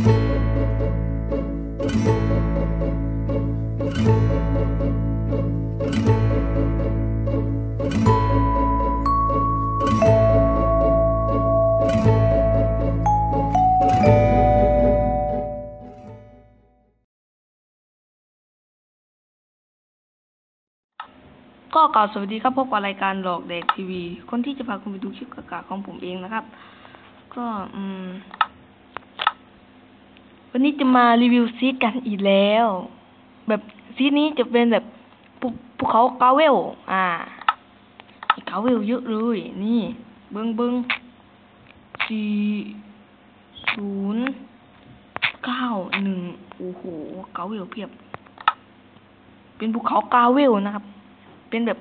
ก็กล่าวสวัสดีครับพบกับรายการหลอกเด็กทีวี คนที่จะพาคุณไปดูคลิปกากาของผมเองนะครับ ก็อืม วันนี้จะมารีวิวซีดกันอีกแล้ว แบบซีดนี้จะเป็นแบบภูภูเขากาเวล อ่ากาเวลเยอะเลย นี่เบิ้งเบิ้งสี่ศูนย์เก้าหนึ่งโอ้โหกาเวลเพียบ เป็นภูเขากาเวลนะครับ เป็นแบบ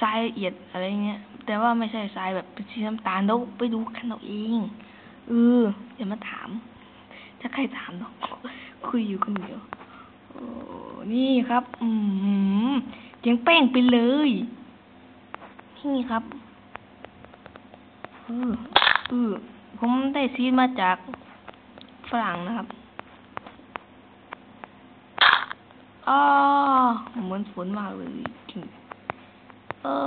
ทรายละเอียดอะไรเงี้ย แต่ว่าไม่ใช่ทรายแบบเป็นสีน้ำตาลแล้วไปดูกันเอาเองเอออย่ามาถาม ถ้าใครถามเนาะคุยอยู่คนเดียวนี่ครับ อืมเจียงแป้งไปเลย นี่ครับเออเออผมได้ซีดมาจากฝรั่งนะครับอ้าเหมือนฝนมากเลยจริงเอ้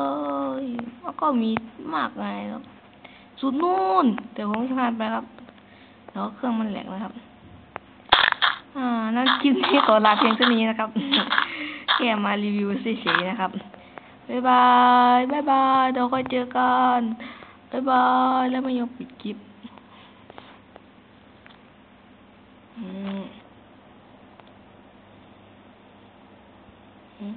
ยแล้วก็มีมากไงครับสุดนู่น แต่ผมพลาดไปครับ แล้วเครื่องมันแหลกนะครับ อ่า นั่นคลิปที่ขอลาเพียงเท่านี้นะครับแกมารีวิวเฉยๆนะครับ บ๊ายบาย บ๊ายบาย เราค่อยเจอกัน บ๊ายบาย แล้วไม่ยอมปิดคลิปอืมอืม